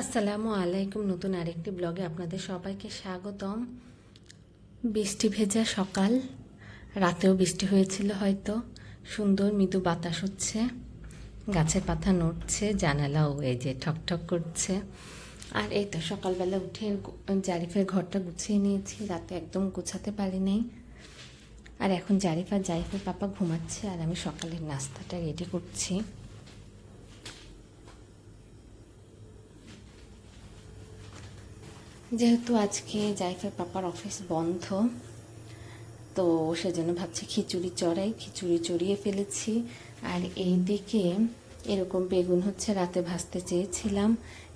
আসসালামু আলাইকুম, নতুন আরেকটি ব্লগে আপনাদের সবাইকে স্বাগতম। বৃষ্টি ভেজা সকাল, রাতেও বৃষ্টি হয়েছিল হয়তো। সুন্দর মৃদু বাতাস হচ্ছে, গাছের পাতা নড়ছে, জানালাও এই যে ঠকঠক করছে। আর এই তো সকালবেলা উঠে জারিফের ঘরটা গুছিয়ে নিয়েছি, রাতে একদম গুছাতে পারি নাই। আর এখন জারিফ আর জারিফের পাপা ঘুমাচ্ছে আর আমি সকালের নাস্তাটা রেডি করছি। যেহেতু আজকে জাইফের পাপার অফিস বন্ধ, তো সেজন্য ভাবছি খিচুড়ি চড়াই, খিচুড়ি চড়িয়ে ফেলেছি। আর এই দিকে এরকম বেগুন হচ্ছে রাতে ভাজতে চেয়েছিলাম,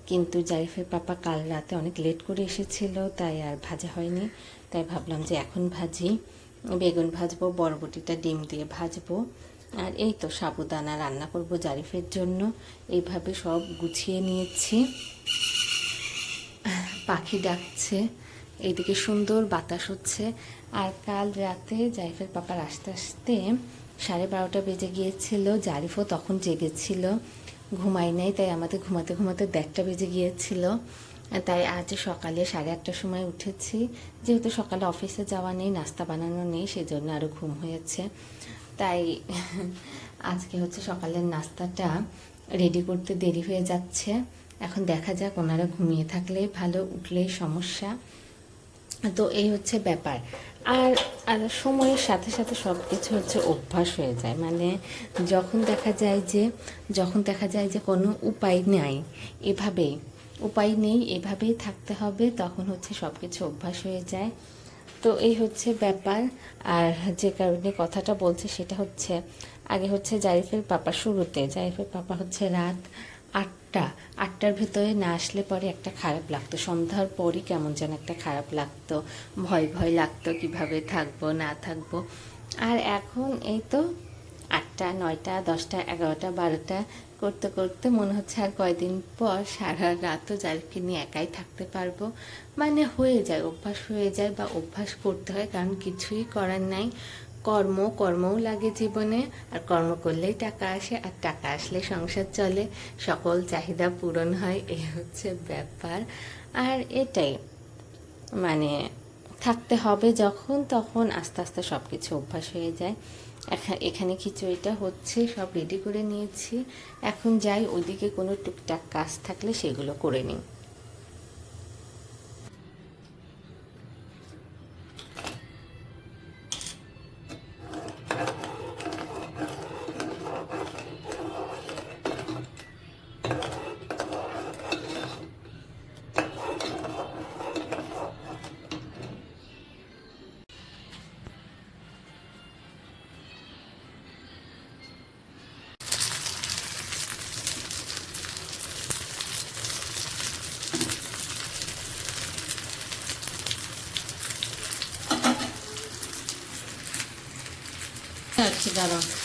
কিন্তু জারিফের পাপা কাল রাতে অনেক লেট করে এসেছিল, তাই আর ভাজা হয়নি। তাই ভাবলাম যে এখন ভাজি, বেগুন ভাজবো, বরবটিটা ডিম দিয়ে ভাজবো। আর এই তো সাবুদানা রান্না করব জারিফের জন্য, এইভাবে সব গুছিয়ে নিয়েছি। পাখি ডাকছে এইদিকে সুন্দর বাতাস হচ্ছে, আর কাল রাতে জাইফের পাপার আস্তে আস্তে সাড়ে বারোটা বেজে গিয়েছিল, জারিফও তখন জেগেছিল ঘুমাই নাই, তাই আমাদের ঘুমাতে ঘুমাতে দেড়টা বেজে গিয়েছিল তাই আজ সকালে সাড়ে আটটার সময় উঠেছি, যেহেতু সকালে অফিসে যাওয়া নেই, নাস্তা বানানো নেই, সেজন্য আরও ঘুম হয়েছে, তাই আজকে হচ্ছে সকালের নাস্তাটা রেডি করতে দেরি হয়ে যাচ্ছে এখন দেখা যাক ওনারা ঘুমিয়ে থাকলে ভালো উঠলেই সমস্যা। তো এই হচ্ছে ব্যাপার। আর আর সময়ের সাথে সাথে সব কিছু হচ্ছে অভ্যাস হয়ে যায়। মানে যখন দেখা যায় যে, যখন দেখা যায় যে কোনো উপায় নাই, এভাবেই, উপায় নেই, এভাবেই থাকতে হবে, তখন হচ্ছে সব কিছু অভ্যাস হয়ে যায়। তো এই হচ্ছে ব্যাপার। আর যে কারণে কথাটা বলছে সেটা হচ্ছে, আগে হচ্ছে জারিফের পাপা শুরুতে, জারিফের পাপা হচ্ছে রাত আটটা, আটটার ভেতরে না আসলে পরে একটা খারাপ লাগতো। সন্ধ্যার পরই কেমন যেন একটা খারাপ লাগতো। ভয় ভয় লাগতো কীভাবে থাকব, না থাকব। আর এখন এই তো আটটা, নয়টা, দশটা, এগারোটা, বারোটা করতে করতে মনে হচ্ছে আর কয়দিন পর সারা রাতও জারিফকে নিয়ে একাই থাকতে পারব। মানে হয়ে যায়, অভ্যাস হয়ে যায় বা অভ্যাস করতে হয় কারণ কিছুই করার নাই। কর্ম, কর্মও লাগে জীবনে, আর কর্ম করলেই টাকা আসে, আর টাকা আসলে সংসার চলে, সকল চাহিদা পূরণ হয় এই হচ্ছে ব্যাপার। আর এটাই মানে থাকতে হবে যখন, তখন আস্তে আস্তে সব কিছু অভ্যাস হয়ে যায়। এখা- এখানে খিচুড়িটা হচ্ছে, সব রেডি করে নিয়েছি। এখন যাই, ওইদিকে কোনো টুকটাক কাজ থাকলে সেগুলো করে নিই। আচ্ছা দাঁড়াও।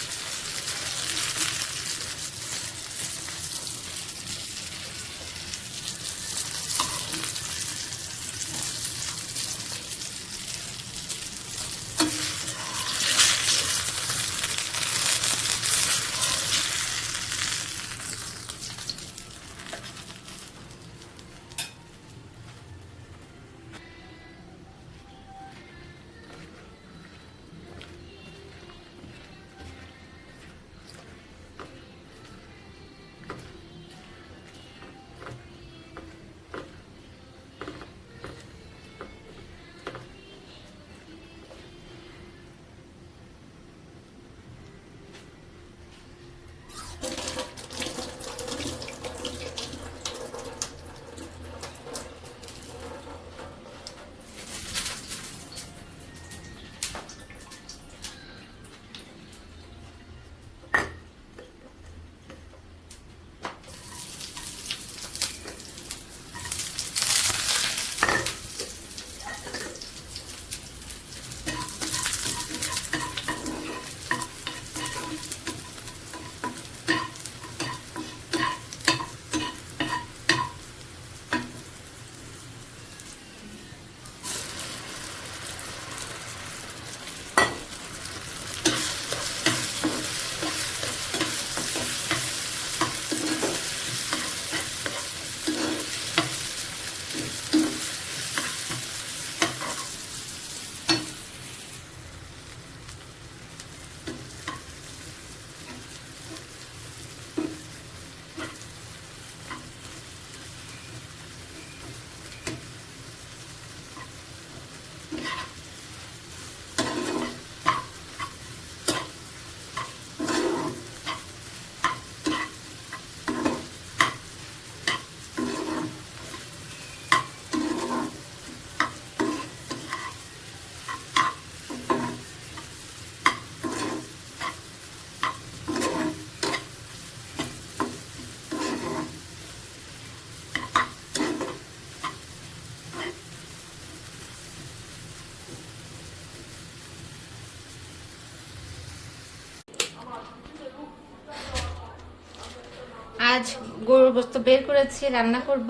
গরুর গোস্ত বের করেছি, রান্না করব।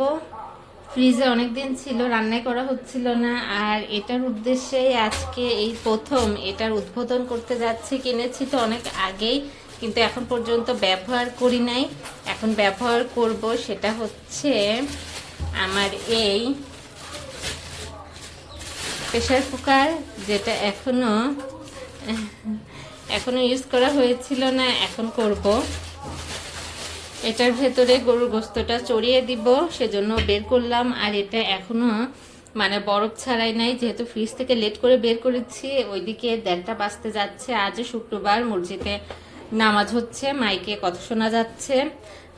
ফ্রিজে অনেক দিন ছিল, রান্নাই করা হচ্ছিল না। আর এটার উদ্দেশ্যেই আজকে এই প্রথম এটার উদ্বোধন করতে যাচ্ছি। কিনেছি তো অনেক আগেই, কিন্তু এখন পর্যন্ত ব্যবহার করি নাই। এখন ব্যবহার করব সেটা হচ্ছে আমার এই প্রেশার কুকার, যেটা এখনও এখনও ইউজ করা হয়েছিল না, এখন করব। এটার ভেতরে গরুর গোস্তটা চড়িয়ে দিব, সেজন্য বের করলাম। আর এটা এখনও মানে বরফ ছাড়াই নাই, যেহেতু ফ্রিজ থেকে লেট করে বের করেছি, ওইদিকে দেড়টা বাজতে যাচ্ছে। আজ শুক্রবার, মসজিদে নামাজ হচ্ছে, মাইকে কথা শোনা যাচ্ছে।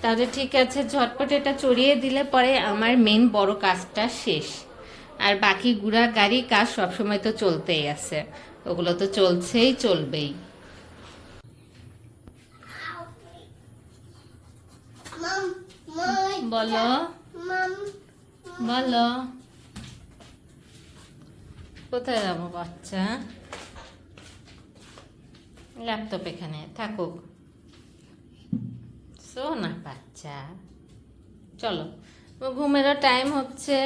তাহলে ঠিক আছে, ঝটপট এটা চড়িয়ে দিলে পরে আমার মেন বড় কাজটা শেষ। আর বাকি গুড়া গাড়ি কাজ সবসময় তো চলতেই আছে। ওগুলো তো চলছেই, চলবেই। বলো। বলো। কোথায় যাব বাচ্চা? ল্যাপটপ এখানে, থাকুক। না বাচ্চা। চলো, ঘুমেরও টাইম হচ্ছে।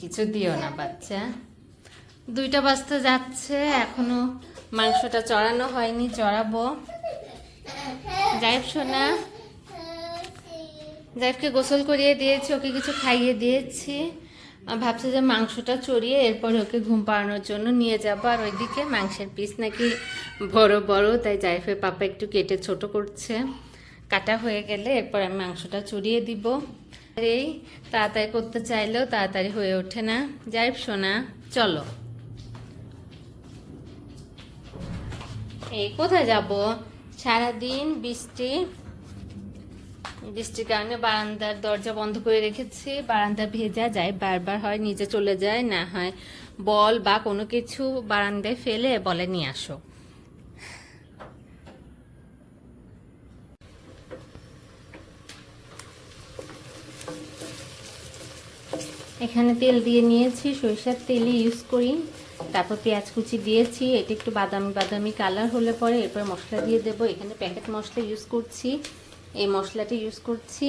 কিছু দিও না বাচ্চা। দুইটা বাজতে যাচ্ছে, এখনও মাংসটা চড়ানো হয়নি, চড়াবো। যাই শোনা জাইফকে গোসল করিয়ে দিয়েছি, ওকে কিছু খাইয়ে দিয়েছি। ভাবছি যে মাংসটা চড়িয়ে এরপর ওকে ঘুম পাড়ানোর জন্য নিয়ে যাব। আর ওইদিকে মাংসের পিস নাকি বড় বড়, তাই জাইফের পাপা একটু কেটে ছোট করছে। কাটা হয়ে গেলে এরপর আমি মাংসটা চড়িয়ে দিব। এই তাড়াতাড়ি করতে চাইলেও তাড়াতাড়ি হয়ে ওঠে না। জাইফ, সোনা, চলো। এই কোথায় যাব? সারাদিন বৃষ্টি বৃষ্টির কারণে বারান্দার দরজা বন্ধ করে রেখেছি। বারান্দা ভেজা যায়, বারবার হয় নিচে চলে যায়, না হয় বল বা কোনো কিছু বারান্দায় ফেলে বলে, নিয়ে আসো। এখানে তেল দিয়ে নিয়েছি, সরিষার তেলই ইউজ করি। তারপর পেঁয়াজ কুচি দিয়েছি, এটা একটু বাদামি বাদামি কালার হলে পরে এরপর মশলা দিয়ে দেবো। এখানে প্যাকেট মশলা ইউজ করছি। এই মশলাটা ইউজ করছি।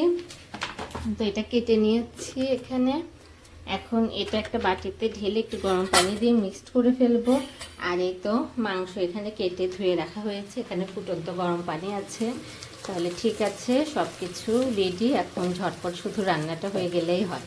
তো এটা কেটে নিয়েছি এখানে। এখন এটা একটা বাটিতে ঢেলে একটু গরম পানি দিয়ে মিক্সড করে ফেলব। আর এই তো মাংস এখানে কেটে ধুয়ে রাখা হয়েছে। এখানে ফুটন্ত গরম পানি আছে। তাহলে ঠিক আছে সব কিছু রেডি এখন ঝটপট শুধু রান্নাটা হয়ে গেলেই হয়।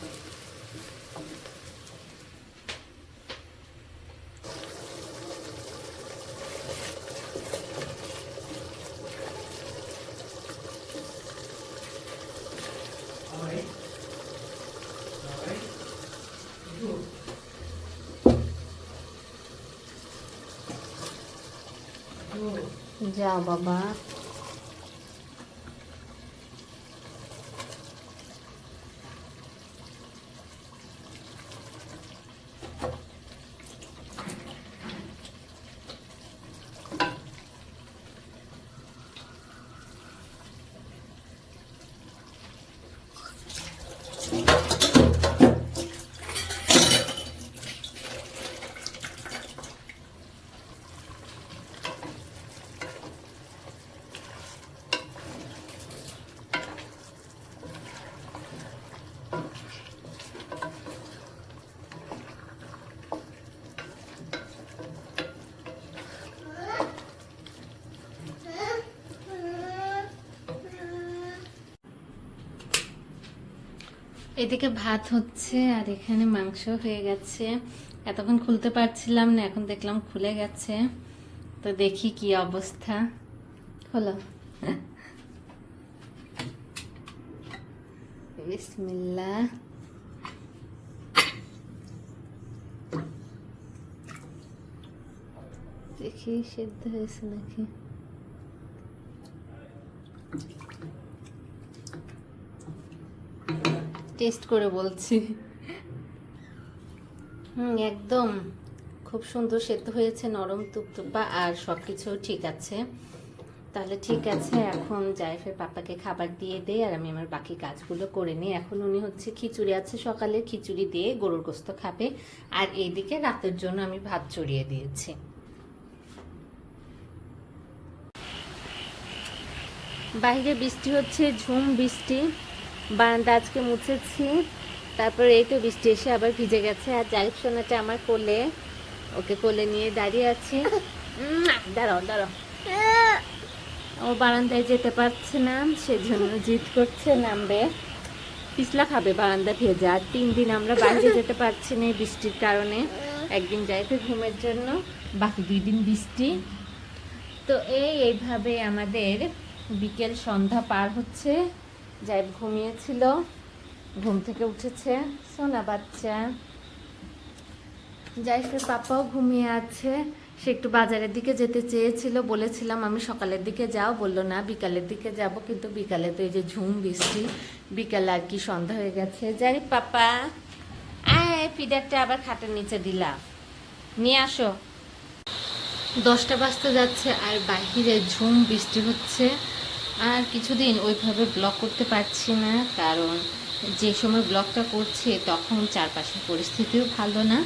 যাও বাবা। এদিকে ভাত হচ্ছে আর এখানে মাংস হয়ে গেছে। এতক্ষণ খুলতে পারছিলাম না, এখন দেখলাম খুলে গেছে। তো দেখি কি অবস্থা। হলো বিসমিল্লা দেখি সিদ্ধ হয়েছে নাকি? টেস্ট করে বলছি। হুম, একদম। খুব সুন্দর সেদ্ধ হয়েছে, নরম, তুপতুপা আর সব কিছু ঠিক আছে। তাহলে ঠিক আছে, এখন জাইফের পাপাকে খাবার দিয়ে দেই আর আমি আমার বাকি কাজগুলো করে নিই। এখন উনি হচ্ছে খিচুড়ি আছে সকালে, খিচুড়ি দিয়ে গরুর গোস্ত খাবে। আর এইদিকে রাতের জন্য আমি ভাত চড়িয়ে দিয়েছি। বাইরে বৃষ্টি হচ্ছে, ঝুম বৃষ্টি। বারান্দা আজকে মুছেছি। তারপরে এই তো বৃষ্টি এসে আবার ভিজে গেছে। আর জারিফ সোনাটা আমার কোলে, ওকে কোলে নিয়ে দাঁড়িয়ে আছি। দাঁড়াও দাঁড়াও। ও বারান্দায় যেতে পারছে না, সেজন্য জিদ করছে, নামবে। পিছলা খাবে বারান্দা ভেজা। আর তিন দিন আমরা বাইরে যেতে পারছি না বৃষ্টির কারণে। একদিন যাইতে ঘুমের জন্য। বাকি দুই দিন বৃষ্টি। তো এই এইভাবে আমাদের বিকেল সন্ধ্যা পার হচ্ছে। যাই ঘুমিয়েছিল। ঘুম থেকে উঠেছে। সোনা বাচ্চা। জাইফের পাপাও ঘুমিয়ে আছে। সে একটু বাজারের দিকে যেতে চেয়েছিল। বলেছিলাম, আমি সকালের দিকে যাও। বলল, না, বিকালের দিকে যাব। কিন্তু বিকালে তো এই যে ঝুম, বৃষ্টি, বিকালে আর কি সন্ধ্যা হয়ে গেছে। যাই পাপা। আয়, ফিডারটা আবার খাটের নিচে দিলাম। নিয়ে আসো। দশটা বাজতে যাচ্ছে আর বাহিরে ঝুম, বৃষ্টি হচ্ছে। আর কিছুদিন ওইভাবে ব্লগ করতে পারছি না, কারণ যে সময় ব্লগটা করছি তখন চারপাশের পরিস্থিতিও ভালো না।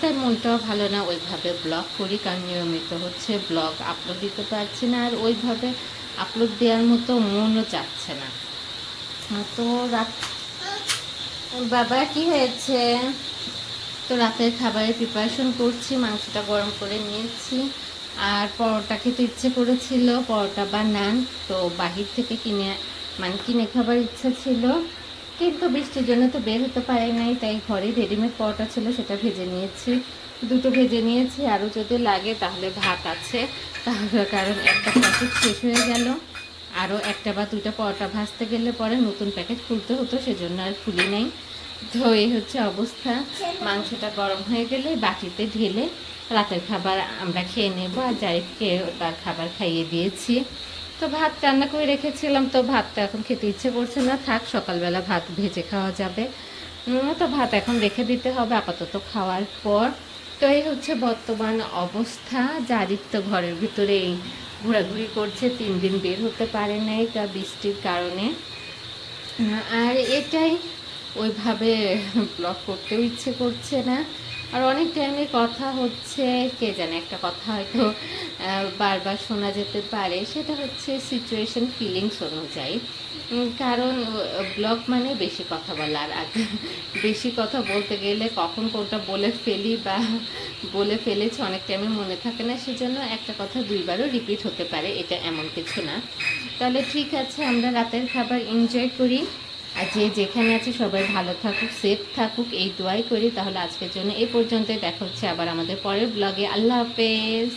তার মনটাও ভালো না, ওইভাবে ব্লগ করি কারণ নিয়মিত হচ্ছে ব্লগ আপলোড দিতে পারছি না আর ওইভাবে আপলোড দেওয়ার মতো মনও চাচ্ছে না। তো রাত বাবা, কি হয়েছে? তো রাতের খাবারের প্রিপারেশন করছি, মাংসটা গরম করে নিয়েছি। আর পরোটা খেতে ইচ্ছে করেছিল, পরোটা বা নান তো বাহির থেকে কিনে মানে কিনে খাবার ইচ্ছা ছিল। কিন্তু বৃষ্টির জন্য তো বের হতে পারে নাই, তাই ঘরে রেডিমেড পরোটা ছিল, সেটা ভেজে নিয়েছি। দুটো ভেজে নিয়েছি, আরও যদি লাগে তাহলে ভাত আছে। তাহলে কারণ একটা প্যাকেট শেষ হয়ে গেল। আরও একটা বা দুইটা পরোটা ভাজতে গেলে পরে নতুন প্যাকেট খুলতে হতো, সেজন্য আর খুলি নাই। তো এই হচ্ছে অবস্থা। মাংসটা গরম হয়ে গেলে বাটিতে ঢেলে রাতের খাবার আমরা খেয়ে নেব। আর জারিফকে তার খাবার খাইয়ে দিয়েছি। তো ভাত রান্না করে রেখেছিলাম। তো ভাতটা এখন খেতে ইচ্ছে করছে না। থাক, সকালবেলা ভাত ভেজে খাওয়া যাবে। তো ভাত এখন রেখে দিতে হবে আপাতত খাওয়ার পর। তো এই হচ্ছে বর্তমান অবস্থা। জারিফ তো ঘরের ভিতরেই ঘোরাঘুরি করছে। তিন দিন বের হতে পারে নাই তা বৃষ্টির কারণে। আর এটাই ওইভাবে ব্লগ করতেও ইচ্ছে করছে না। আর অনেক টাইমে কথা হচ্ছে, কে জানে একটা কথা হয়তো বারবার শোনা যেতে পারে। সেটা হচ্ছে সিচুয়েশন ফিলিংস অনুযায়ী। কারণ ব্লগ মানে বেশি কথা বলার। আর বেশি কথা বলতে গেলে কখন কোনটা বলে ফেলি বা বলে ফেলেছি অনেক টাইমে মনে থাকে না। সেজন্য একটা কথা দুইবারও রিপিট হতে পারে, এটা এমন কিছু না। তাহলে ঠিক আছে, আমরা রাতের খাবার এনজয় করি। আর যে যেখানে আছে সবাই ভালো থাকুক সেফ থাকুক, এই দোয়াই করি। তাহলে আজকের জন্য এই পর্যন্তই। দেখা হচ্ছে আবার আমাদের পরের ব্লগে আল্লাহ হাফেজ।